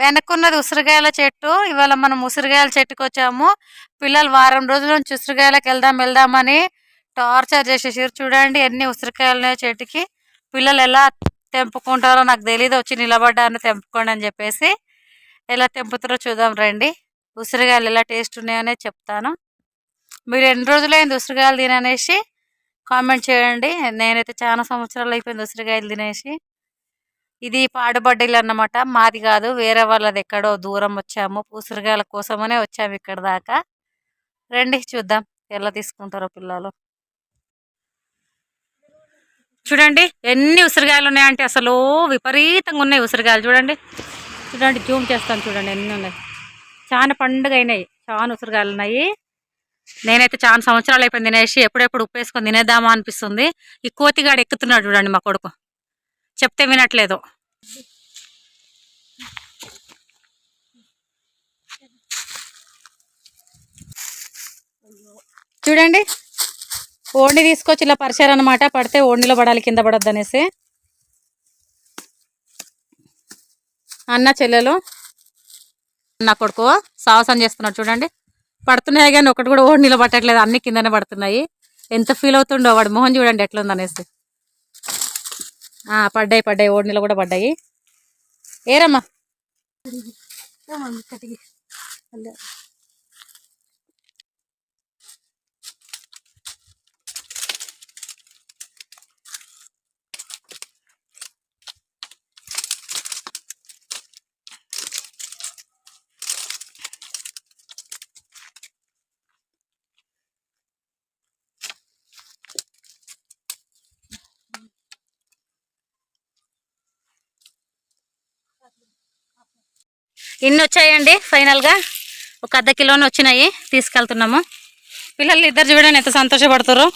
వెనక్కున్నది ఉసిరికాయల చెట్టు ఇవాళ మనం ఉసిరికాయల చెట్టుకు వచ్చాము పిల్లలు వారం రోజుల నుంచి ఉసిరికాయలకు వెళ్దాం వెళ్దామని టార్చర్ చేసేసారు చూడండి ఎన్ని ఉసిరికాయలు ఉన్నాయో చెట్టుకి. పిల్లలు ఎలా తెంపుకుంటారో నాకు తెలియదు వచ్చి నిలబడ్డాను తెంపుకోండి అని చెప్పేసి ఎలా తెంపుతారో చూద్దాం రండి. ఉసిరికాయలు ఎలా టేస్ట్ ఉన్నాయనే చెప్తాను. మీరు ఎన్ని రోజులైంది ఉసిరికాయలు తిననేసి కామెంట్ చేయండి. నేనైతే చాలా సంవత్సరాలు అయిపోయింది ఉసిరికాయలు తినేసి. ఇది పాడుబడ్డీలు అన్నమాట మాది కాదు వేరే వాళ్ళది ఎక్కడో దూరం వచ్చాము. ఉసిరికాయల కోసమనే వచ్చాము ఇక్కడ దాకా. రండి చూద్దాం ఎలా తీసుకుంటారో పిల్లలు. చూడండి ఎన్ని ఉసిరికాయలు ఉన్నాయంటే అసలు విపరీతంగా ఉన్నాయి ఉసిరికాయలు చూడండి. చూడండి జూమ్ చేస్తాను చూడండి ఎన్ని ఉన్నాయి. చాలా పండుగ అయినాయి చాలా ఉసిరికాయలు ఉన్నాయి. నేనైతే చాలా సంవత్సరాలు అయిపోయింది తినేసి ఎప్పుడెప్పుడు ఉప్పు వేసుకొని తినేద్దామా అనిపిస్తుంది. ఈ కోతిగాడు ఎక్కుతున్నాడు చూడండి మా కొడుకు. చెప్తే వినట్లేదు. చూడండి. ఓణి తీసుకొచ్చి ఇలా పరిచారనమాట పడితే ఓణిలో పడాలి కింద పడద్దు అనేసి. అన్న చెల్లెలు నా కొడుకు సాహసం చేస్తున్నాడు చూడండి. పడుతున్నాయి కానీ ఒకటి కూడా ఓణిలో పట్టట్లేదు. అన్ని కిందనే పడుతున్నాయి. ఎంత ఫీల్ అవుతుండో వాడు మొహం చూడండి ఎట్లుంది అనేసి పడ్డాయి పడ్డాయి. ఓడినీళ్ళు కూడా పడ్డాయి. ఏరమ్మా. ఇన్ని వచ్చాయండి? ఫైనల్గా ఒక అర్ధ కిలోని వచ్చినాయి. తీసుకెళ్తున్నాము. పిల్లలు ఇద్దరు చూడండి ఎంత సంతోషపడతారు